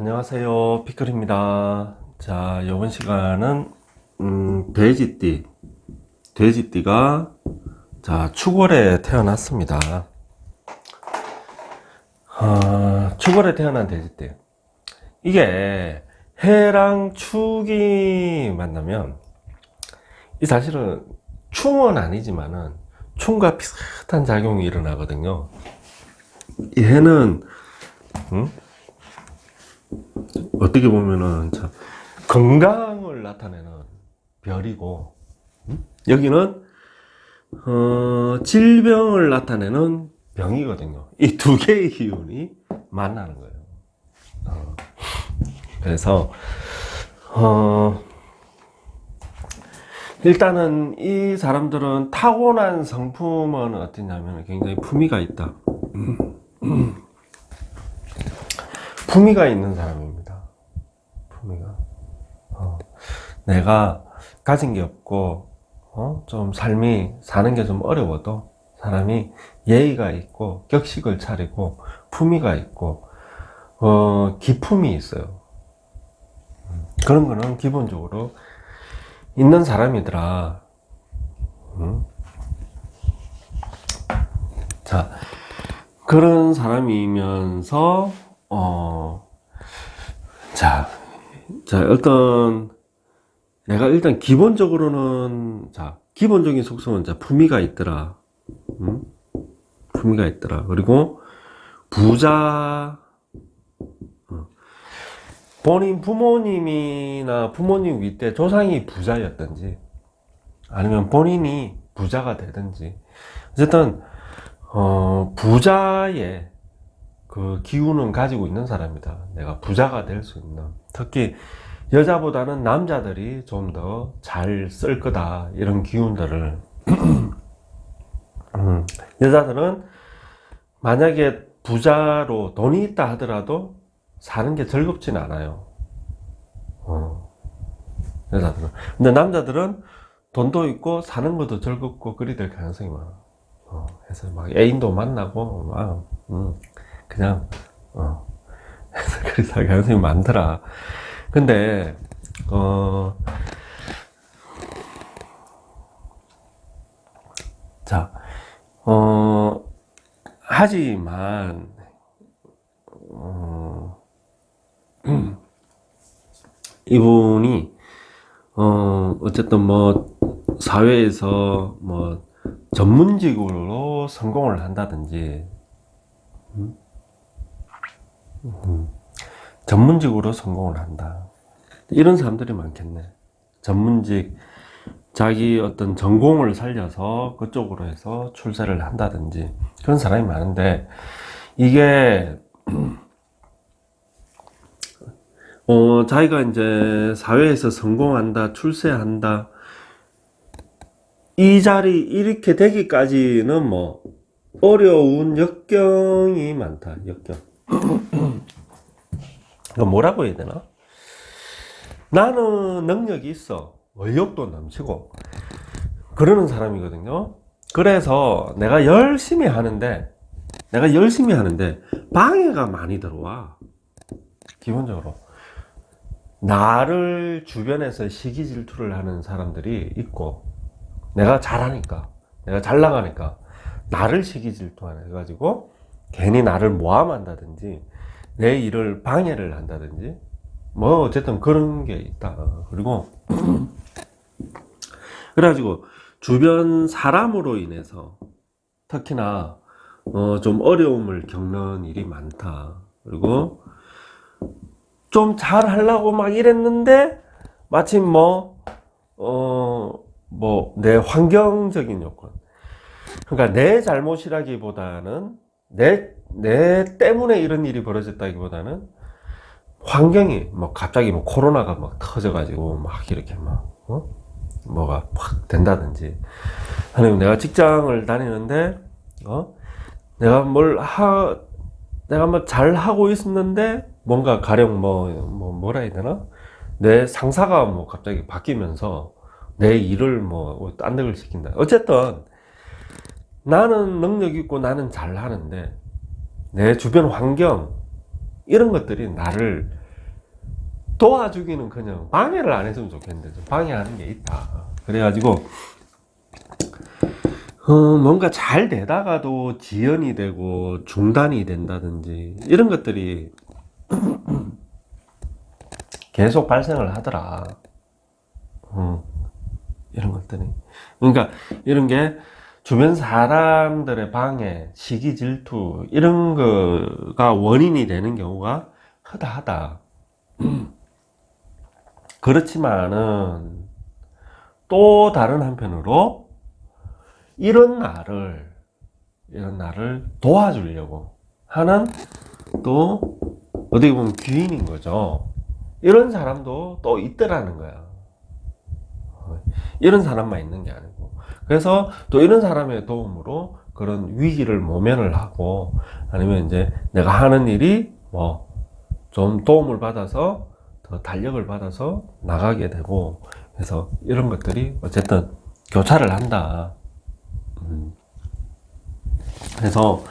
안녕하세요. 피클입니다. 자, 이번 시간은, 음, 돼지띠. 돼지띠가, 자, 축월에 태어났습니다. 아, 축월에 태어난 돼지띠. 이게, 해랑 축이 만나면, 이 사실은, 충은 아니지만은, 충과 비슷한 작용이 일어나거든요. 이 해는, 음? 어떻게 보면은 참 건강을 나타내는 별이고 음? 여기는 어, 질병을 나타내는 병이거든요. 이 두 개의 기운이 만나는 거예요. 어, 그래서 어, 일단은 이 사람들은 타고난 성품은 어떠냐면 굉장히 품위가 있다. 품위가 있는 사람입니다. 품위가. 어, 내가 가진 게 없고, 어, 좀 삶이 사는 게 좀 어려워도 사람이 예의가 있고, 격식을 차리고, 품위가 있고, 어, 기품이 있어요. 음, 그런 거는 기본적으로 있는 사람이더라. 음? 자, 그런 사람이면서, 어, 자, 자, 일단, 내가 일단 기본적으로는, 자, 기본적인 속성은, 자, 품위가 있더라. 음? 품위가 있더라. 그리고, 부자, 어, 본인 부모님이나 부모님 윗대 조상이 부자였든지, 아니면 본인이 부자가 되든지, 어쨌든, 어, 부자의 그 기운은 가지고 있는 사람이다. 내가 부자가 될 수 있는. 특히 여자보다는 남자들이 좀 더 잘 쓸 거다. 이런 기운들을. 음, 여자들은 만약에 부자로 돈이 있다 하더라도 사는 게 즐겁진 않아요. 어, 여자들은. 근데 남자들은 돈도 있고 사는 것도 즐겁고 그리 될 가능성이 많아. 어, 그래서 막 애인도 만나고, 막, 음. 그냥 어. 그래서 살 가능성이 많더라. 근데 어. 자, 어, 하지만, 어, 이분이, 어, 어쨌든 뭐, 사회에서 뭐, 전문직으로 성공을 한다든지, 전문직으로 성공을 한다. 이런 사람들이 많겠네. 전문직, 자기 어떤 전공을 살려서 그쪽으로 해서 출세를 한다든지 그런 사람이 많은데 이게 어, 자기가 이제 사회에서 성공한다, 출세한다, 이 자리 이렇게 되기까지는 뭐 어려운 역경이 많다, 역경. 이거 뭐라고 해야 되나? 나는 능력이 있어. 의욕도 넘치고. 그러는 사람이거든요. 그래서 내가 열심히 하는데, 내가 열심히 하는데, 방해가 많이 들어와. 기본적으로. 나를 주변에서 시기 질투를 하는 사람들이 있고, 내가 잘하니까, 내가 잘 나가니까, 나를 시기 질투하는 해가지고, 괜히 나를 모함한다든지, 내 일을 방해를 한다든지, 뭐, 어쨌든 그런 게 있다. 그리고, 그래가지고, 주변 사람으로 인해서, 특히나, 어, 좀 어려움을 겪는 일이 많다. 그리고, 좀 잘 하려고 막 이랬는데, 마침 뭐, 어, 뭐, 내 환경적인 요건. 그러니까 내 잘못이라기보다는, 내, 내 때문에 이런 일이 벌어졌다기보다는, 환경이, 뭐, 갑자기 뭐, 코로나가 막 터져가지고, 막 이렇게 막, 어? 뭐가 확 된다든지. 아니면 내가 직장을 다니는데, 어? 내가 뭘 하, 내가 뭐 잘 하고 있었는데, 뭔가 가령 뭐, 뭐, 뭐라 해야 되나? 내 상사가 뭐 갑자기 바뀌면서 내 일을 뭐, 딴 데를 시킨다. 어쨌든, 나는 능력 있고 나는 잘 하는데, 내 주변 환경, 이런 것들이 나를 도와주기는 그냥 방해를 안 했으면 좋겠는데 좀 방해하는 게 있다. 그래가지고 어, 뭔가 잘 되다가도 지연이 되고 중단이 된다든지 이런 것들이 계속 발생을 하더라. 음, 이런 것들이. 그러니까 이런 게 주변 사람들의 방해, 시기 질투 이런 거가 원인이 되는 경우가 허다하다. 그렇지만은 또 다른 한편으로 이런 나를 이런 나를 도와주려고 하는 또 어떻게 보면 귀인인 거죠. 이런 사람도 또 있더라는 거야. 이런 사람만 있는 게 아니고. 그래서 또 이런 사람의 도움으로 그런 위기를 모면을 하고 아니면 이제 내가 하는 일이 뭐 좀 도움을 받아서 더 달력을 받아서 나가게 되고 그래서 이런 것들이 어쨌든 교차를 한다. 음. 그래서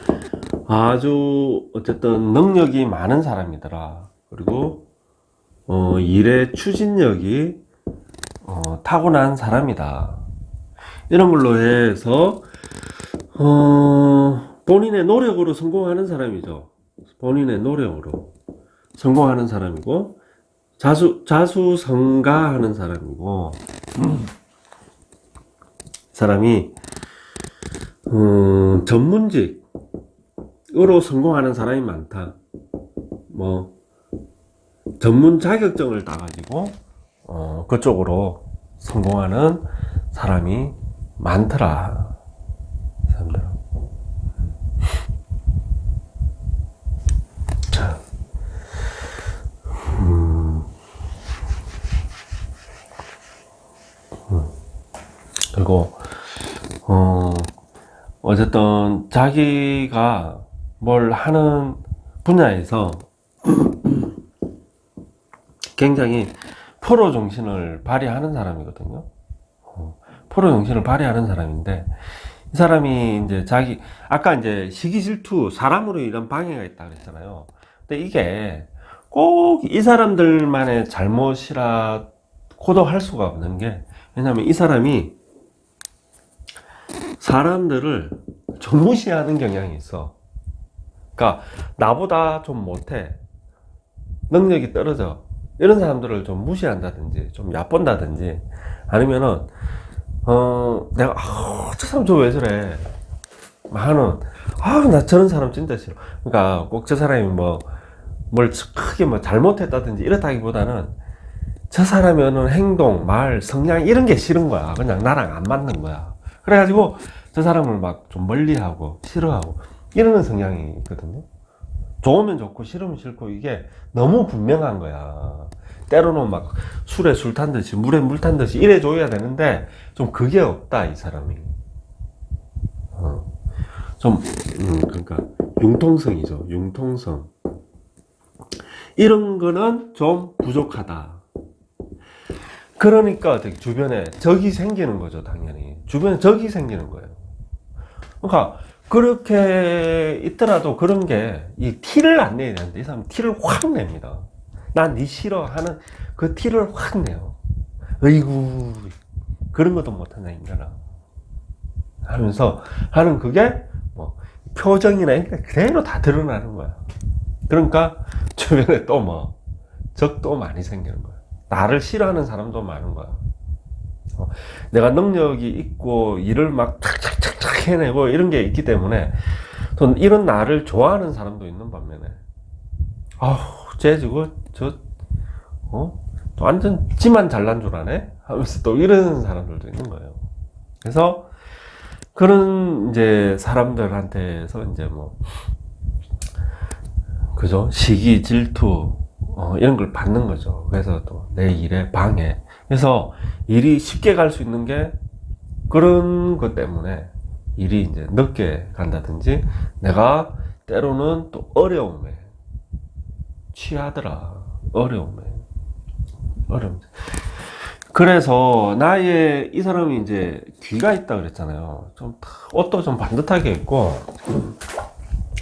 아주 어쨌든 능력이 많은 사람이더라. 그리고 어, 일의 추진력이 어, 타고난 사람이다. 이런 걸로 해서 어, 본인의 노력으로 성공하는 사람이죠. 본인의 노력으로 성공하는 사람이고 자수 자수성가하는 사람이고 사람이 음, 전문직으로 성공하는 사람이 많다. 뭐 전문 자격증을 따가지고 어, 그쪽으로 성공하는 사람이 많더라. 이 사람들은. 자, 음, 음. 그리고 어, 어쨌든 자기가 뭘 하는 분야에서 굉장히 프로 정신을 발휘하는 사람이거든요. 어, 프로 정신을 발휘하는 사람인데 이 사람이 이제 자기 아까 이제 시기 질투 사람으로 인한 방해가 있다 그랬잖아요. 근데 이게 꼭 이 사람들만의 잘못이라고도 할 수가 없는 게 왜냐하면 이 사람이 사람들을 좀 무시하는 경향이 있어. 그러니까 나보다 좀 못해. 능력이 떨어져. 이런 사람들을 좀 무시한다든지 좀 얕본다든지 아니면은 어 내가 아, 저 사람 저 왜 저래? 하는 아나 저런 사람 진짜 싫어. 그러니까 꼭 저 사람이 뭐 뭘 크게 뭐 잘못했다든지 이렇다기보다는 저 하는 행동 말 성향 이런 게 싫은 거야. 그냥 나랑 안 맞는 거야. 그래가지고 저 사람을 막 좀 멀리하고 싫어하고 이러는 성향이 있거든요. 좋으면 좋고 싫으면 싫고 이게 너무 분명한 거야. 때로는 막 술에 술 탄 듯이 물에 물 탄 듯이 이래 줘야 되는데 좀 그게 없다 이 사람이. 어. 좀 음, 그러니까 융통성이죠. 융통성. 이런 거는 좀 부족하다. 그러니까 어떻게 주변에 적이 생기는 거죠, 당연히. 주변에 적이 생기는 거예요. 그러니까 그렇게 있더라도 그런 게 이 티를 안 내야 되는데 이 사람 티를 확 냅니다. 난니 싫어 하는 그 티를 확 내요. 어이구 그런 것도 못하냐 인간아 하면서 하는 그게 뭐 표정이나 이런 게 그대로 다 드러나는 거야. 그러니까 주변에 또 뭐 적도 많이 생기는 거야. 나를 싫어하는 사람도 많은 거야. 어, 내가 능력이 있고 일을 막 착착착착 해내고 이런 게 있기 때문에 또 이런 나를 좋아하는 사람도 있는 반면에 아우 쟤 저거 저 어? 또 완전 지만 잘난 줄 아네? 하면서 또 이러는 사람들도 있는 거예요. 그래서 그런 이제 사람들한테서 이제 뭐 그죠 시기 질투 어, 이런 걸 받는 거죠. 그래서 또 내 일에 방해. 그래서 일이 쉽게 갈 수 있는 게 그런 것 때문에 일이 이제 늦게 간다든지 내가 때로는 또 어려움에 취하더라. 어려움에. 어려움. 그래서 나의 이 사람이 이제 귀가 있다 그랬잖아요. 좀 옷도 좀 반듯하게 입고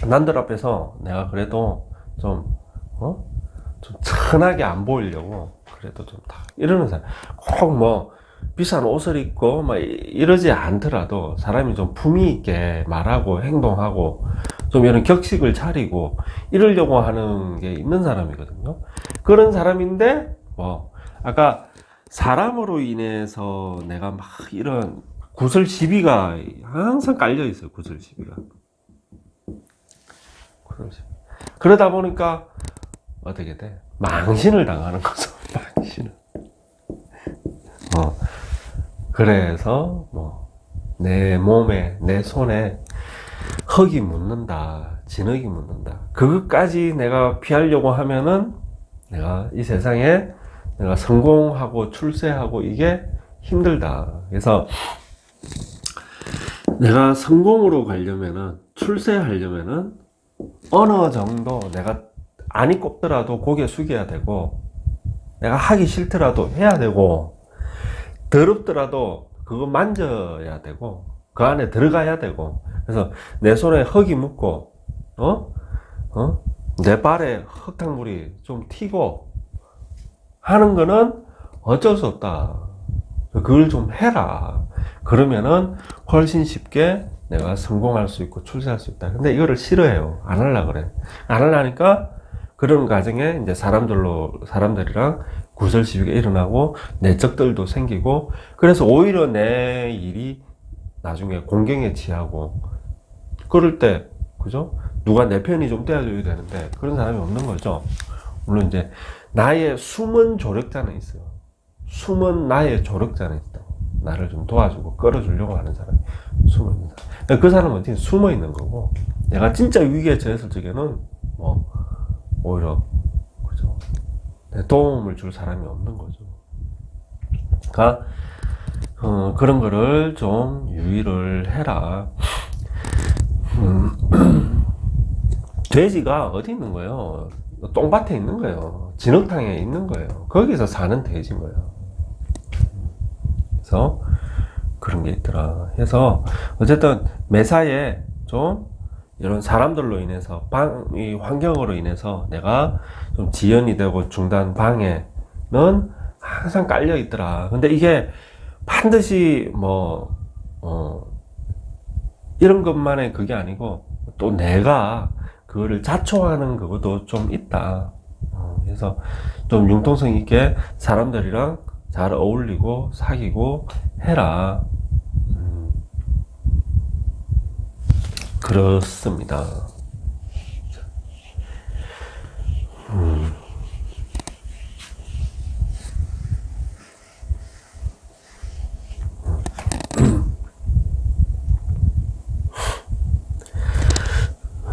남들 앞에서 내가 그래도 좀 어? 좀 천하게 안 보이려고 그래도 좀다 사람 꼭뭐 비싼 옷을 입고 막 이- 이러지 않더라도 사람이 좀 품위 있게 말하고 행동하고 좀 이런 격식을 차리고 이러려고 하는 게 있는 사람이거든요. 그런 사람인데 뭐 아까 사람으로 인해서 내가 막 이런 구슬 시비가 항상 깔려 있어요. 구슬 시비가. 그러다 보니까 어떻게 돼? 망신을 당하는 거죠. 망신을. 어. 그래서 뭐 내 몸에 내 손에 흙이 묻는다, 진흙이 묻는다. 그것까지 내가 피하려고 하면은 내가 이 세상에 내가 성공하고 출세하고 이게 힘들다. 그래서 내가 성공으로 가려면은 출세하려면은 어느 정도 내가 안이 꼽더라도 고개 숙여야 되고 내가 하기 싫더라도 해야 되고 더럽더라도 그거 만져야 되고 그 안에 들어가야 되고 그래서 내 손에 흙이 묻고 어? 어? 내 발에 흙탕물이 좀 튀고 하는 거는 어쩔 수 없다. 그걸 좀 해라. 그러면은 훨씬 쉽게 내가 성공할 수 있고 출세할 수 있다. 근데 이거를 싫어해요. 안 하려 그래. 안 하려니까 그런 과정에 이제 사람들로 사람들이랑 구설 시비가 일어나고 내적들도 생기고 그래서 오히려 내 일이 나중에 공경에 취하고 그럴 때 그죠? 누가 내 편이 좀 떼어줘야 되는데 그런 사람이 없는 거죠. 물론 이제 나의 숨은 조력자는 있어요. 숨은 나의 조력자는 있다. 나를 좀 도와주고 끌어주려고 하는 사람이 있는 사람. 그 사람은 어떻게 숨어 있는 거고 내가 진짜 위기에 처했을 적에는 뭐 오히려 도움을 줄 사람이 없는 거죠. 그러니까 어, 그런 거를 좀 유의를 해라. 음, 돼지가 어디 있는 거예요? 똥밭에 있는 거예요. 진흙탕에 있는 거예요. 거기서 사는 돼지인 거예요. 그래서 그런 게 있더라. 해서 어쨌든 매사에 좀 이런 사람들로 인해서 방, 이 환경으로 인해서 내가 좀 지연이 되고 중단 방해는 항상 깔려 있더라. 근데 이게 반드시 뭐, 어, 이런 것만의 그게 아니고 또 내가 그거를 자초하는 그것도 좀 있다. 어, 그래서 좀 융통성 있게 사람들이랑 잘 어울리고 사귀고 해라. 음, 그렇습니다. 음.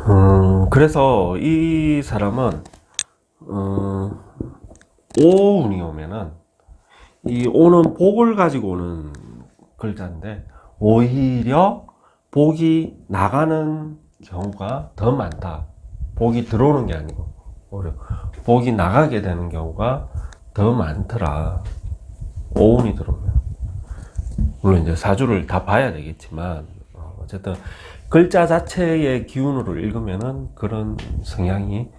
음, 그래서 이 사람은 어, 오운이 오면은 이 오는 복을 가지고 오는 글자인데 오히려 복이 나가는 경우가 더 많다. 복이 들어오는 게 아니고 오히려 복이 나가게 되는 경우가 더 많더라. 오운이 들어오면 물론 이제 사주를 다 봐야 되겠지만 어, 어쨌든 글자 자체의 기운으로 읽으면은 그런 성향이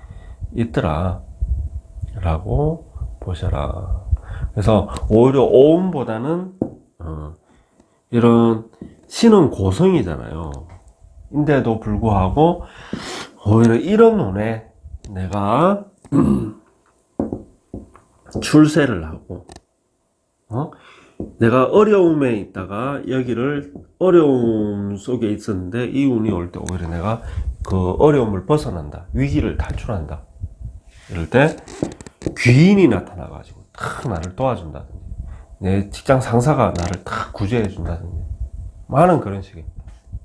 있더라. 라고 보셔라. 그래서 오히려 오음보다는, 어, 이런 신은 고성이잖아요. 인데도 불구하고, 오히려 이런 운에 내가 출세를 하고, 어? 내가 어려움에 있다가 여기를 어려움 속에 있었는데 이 운이 올 때 오히려 내가 그 어려움을 벗어난다. 위기를 탈출한다. 이럴 때 귀인이 나타나가지고 탁 나를 도와준다든지 내 직장 상사가 나를 탁 구제해 준다든지 많은 그런 식의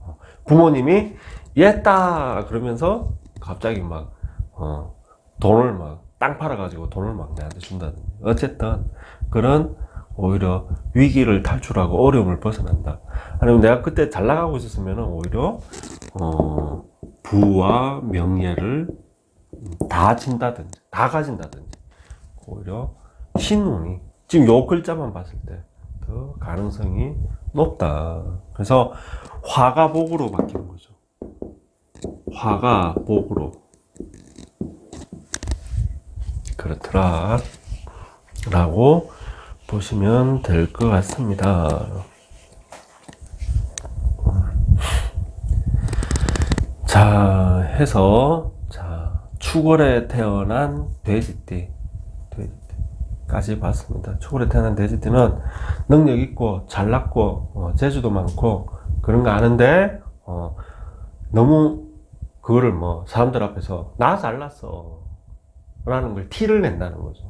어, 부모님이 옛다 그러면서 갑자기 막 어, 돈을 막 땅 팔아가지고 돈을 막 내한테 준다든지 어쨌든 그런 오히려 위기를 탈출하고 어려움을 벗어난다. 아니면 내가 그때 잘 나가고 있었으면 오히려 어, 부와 명예를 다 진다든지 다 가진다든지 오히려 신운이 지금 요 글자만 봤을 때 더 가능성이 높다. 그래서 화가 복으로 바뀌는 거죠. 화가 복으로. 그렇더라. 라고 보시면 될 것 같습니다. 자, 해서, 자, 추골에 태어난 돼지띠, 돼지띠까지 봤습니다. 추골에 태어난 돼지띠는 능력 있고, 잘났고, 어, 재주도 많고, 그런 거 아는데, 어, 너무 그거를 뭐, 사람들 앞에서, 나 잘났어. 라는 걸 티를 낸다는 거죠.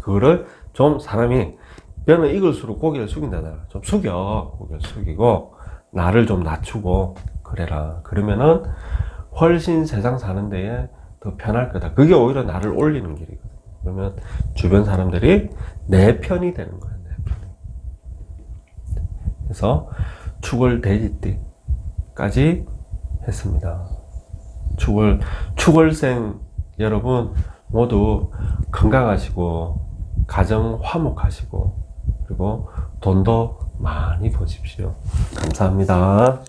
그거를 좀 사람이 뼈는 익을수록 고개를 숙인다잖아. 좀 숙여. 고개를 숙이고, 나를 좀 낮추고, 그래라. 그러면은 훨씬 세상 사는 데에 더 편할 거다. 그게 오히려 나를 올리는 길이거든. 그러면 주변 사람들이 내 편이 되는 거야, 내 편이. 그래서 축을 돼지띠까지 했습니다. 축을, 축월생 여러분 모두 건강하시고, 가정 화목하시고, 그리고 돈도 많이 버십시오. 감사합니다.